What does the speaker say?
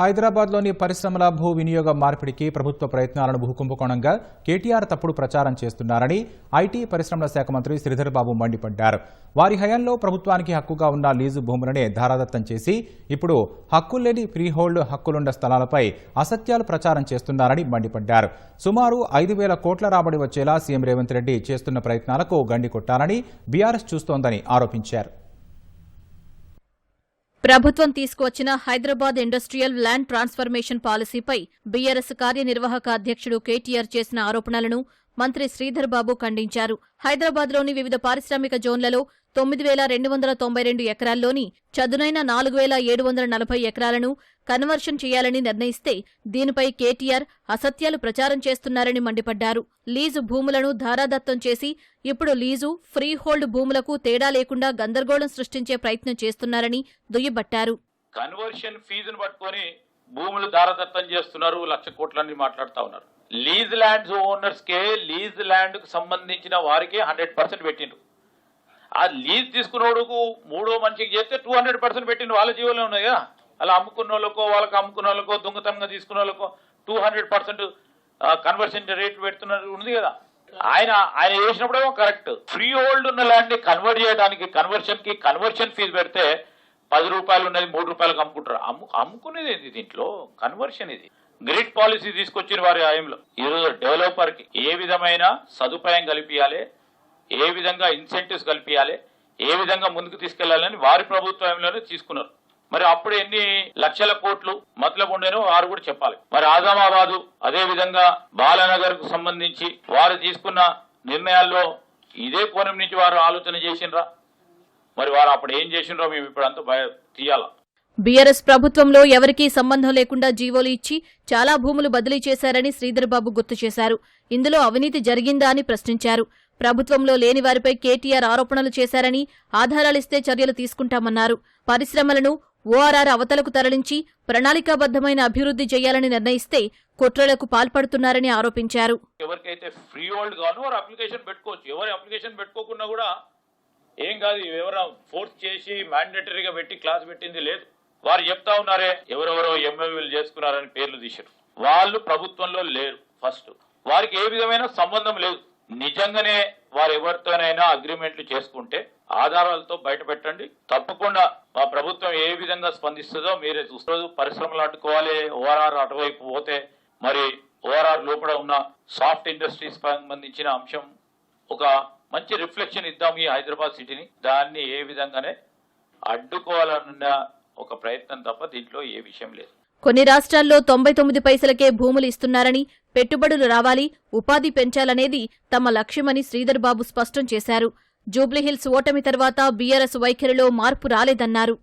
హైదరాబాద్లోని పరిశ్రమల భూ వినియోగ మార్పిడికి ప్రభుత్వ ప్రయత్నాలను భూకుంభకోణంగా కేటీఆర్ తప్పుడు ప్రచారం చేస్తున్నారని ఐటీ పరిశ్రమల శాఖ మంత్రి శ్రీధర్ బాబు మండిపడ్డారు. వారి హయాంలో ప్రభుత్వానికి హక్కుగా ఉన్న లీజు భూములనే ధారాదత్తం చేసి ఇప్పుడు హక్కులేని ఫ్రీహోల్డ్ హక్కులుండ స్థలాలపై అసత్యాలు ప్రచారం చేస్తున్నారని మండిపడ్డారు. సుమారు ఐదు వేల కోట్ల రాబడి వచ్చేలా సీఎం రేవంత్ రెడ్డి చేస్తున్న ప్రయత్నాలకు గండి కొట్టాలని బీఆర్ఎస్ చూస్తోందని ఆరోపించారు. ప్రభుత్వం తీసుకువచ్చిన హైదరాబాద్ ఇండస్ట్రియల్ ల్యాండ్ ట్రాన్స్ఫర్మేషన్ పాలసీపై బీఆర్ఎస్ కార్యనిర్వాహక అధ్యక్షుడు కేటీఆర్ చేసిన ఆరోపణలను మంత్రి శ్రీధర్ బాబు ఖండించారు. హైదరాబాద్లోని వివిధ పారిశ్రామిక జోన్లలో తొమ్మిది వేల రెండు వందల తొంభై రెండు ఎకరాల్లోని చదునైన నాలుగు వేల ఏడు వందల నలభై ఎకరాలను కన్వర్షన్ చేయాలని నిర్ణయిస్తే దీనిపై కేటీఆర్ అసత్యాలు ప్రచారం చేస్తున్నారని మండిపడ్డారు. లీజు భూములను ధారాదత్తం చేసి ఇప్పుడు లీజు ఫ్రీ హోల్డ్ భూములకు తేడా లేకుండా గందరగోళం సృష్టించే ప్రయత్నం చేస్తున్నారని దుయ్యబట్టారు. కన్వర్షన్ ఫీజును పట్టుకొని భూములు దారదత్తం చేస్తున్నారు లక్ష కోట్లని మాట్లాడుతూ ఉన్నారు. లీజ్ ల్యాండ్స్ ఓనర్స్ కే లీజ్ ల్యాండ్కు సంబంధించిన వారికే హండ్రెడ్ పర్సెంట్ పెట్టిండ్రు. ఆ లీజ్ తీసుకున్నోడుకు మూడో మనిషికి చేస్తే టూ హండ్రెడ్ పర్సెంట్ పెట్టిండు వాళ్ళ జీవోలో ఉన్నాయి? కదా అలా అమ్ముకున్న వాళ్ళకో వాళ్ళకి అమ్ముకున్న వాళ్ళకో దొంగతనంగా తీసుకున్న వాళ్ళకో two hundred percent conversion rate పెడుతున్నట్టు ఉంది కదా. ఆయన ఆయన చేసినప్పుడేమో కరెక్ట్ ఫ్రీ హోల్డ్ ఉన్న ల్యాండ్ని కన్వర్ట్ చేయడానికి కన్వర్షన్కి కన్వర్షన్ ఫీజు పెడితే పది రూపాయలు ఉన్నది మూడు రూపాయలకు అమ్ముకుంటారు అమ్ము అమ్ముకునేది ఇది దీంట్లో? కన్వర్షన్ ఇది. గ్రిడ్ పాలసీ తీసుకొచ్చిన వారి హయాంలో ఈరోజు డెవలపర్కి ఏ విధమైన సదుపాయం కల్పించాలి ఏ విధంగా ఇన్సెంటివ్స్ కల్పించాలి ఏ విధంగా ముందుకు తీసుకెళ్ళాలని వారి ప్రభుత్వంలోనే తీసుకున్నారు. మరి అప్పుడు ఎన్ని లక్షల కోట్లు మతలబు ఉండేనో వారు కూడా చెప్పాలి. మరి ఆజామాబాదు అదే విధంగా బాలనగర్కు సంబంధించి వారు తీసుకున్న నిర్ణయాల్లో ఇదే కోణం నుంచి వారు ఆలోచన చేసినరా మరి వారు అప్పుడు ఏం చేసిండ్రో మేము ఇప్పుడు అంతా తీయాలా. బీఆర్ఎస్ ప్రభుత్వంలో ఎవరికీ సంబంధం లేకుండా జీవోలు ఇచ్చి చాలా భూములు బదిలీ చేశారని శ్రీధర్బాబు గుర్తు చేశారు. ఇందులో అవినీతి జరిగిందా అని ప్రశ్నించారు. ప్రభుత్వంలో లేని వారిపై కేటీఆర్ ఆరోపణలు చేశారని ఆధారాలిస్తే చర్యలు తీసుకుంటామన్నారు. పరిశ్రమలను ఓఆర్ఆర్ అవతలకు తరలించి ప్రణాళికాబద్దమైన అభివృద్ధి చేయాలని నిర్ణయిస్తే కుట్రలకు పాల్పడుతున్నారని ఆరోపించారు. ఎవరికైతే ఫ్రీ హోల్డ్ కావాలో వారు అప్లికేషన్ పెట్టుకోవచ్చు. ఎవరు అప్లికేషన్ పెట్టుకోకుండా కూడా ఏం కాదు ఎవరైనా ఫోర్స్ చేసి మ్యాండేటరీగా పెట్టి క్లాస్ పెట్టింది లేదు. వారు చెప్తా ఉన్నారే ఎవరెవరో ఎంఎల్ఏలు చేసుకున్నారని పేర్లు తీశారు. వాళ్ళు ప్రభుత్వంలో లేరు ఫస్ట్ వారికి ఏ విధమైన సంబంధం లేదు. నిజంగానే వారు ఎవరితోనైనా అగ్రిమెంట్లు చేసుకుంటే ఆధారాలతో బయట పెట్టండి. తప్పకుండా మా ప్రభుత్వం ఏ విధంగా స్పందిస్తుందో మీరే చూస్తారు. పరిశ్రమలు అడ్డుకోవాలి ఓఆర్ఆర్ అటువైపు పోతే మరి ఓఆర్ఆర్ లోపల ఉన్న సాఫ్ట్ ఇండస్ట్రీస్ సంబంధించిన అంశం ఒక మంచి రిఫ్లెక్షన్ ఇద్దాం ఈ హైదరాబాద్ సిటీని. దాన్ని ఏ విధంగానే అడ్డుకోవాలన్న ఒక ప్రయత్నం తప్ప దీంట్లో ఏ విషయం లేదు. కొన్ని రాష్ట్రాల్లో తొంభై తొమ్మిది పైసలకే భూములు ఇస్తున్నారని పెట్టుబడులు రావాలి ఉపాధి పెంచాలనేది తమ లక్ష్యమని శ్రీధర్ బాబు స్పష్టం చేశారు. జూబ్లీహిల్స్ ఓటమి తర్వాత బీఆర్ఎస్ వైఖరిలో మార్పు రాలేదన్నారు.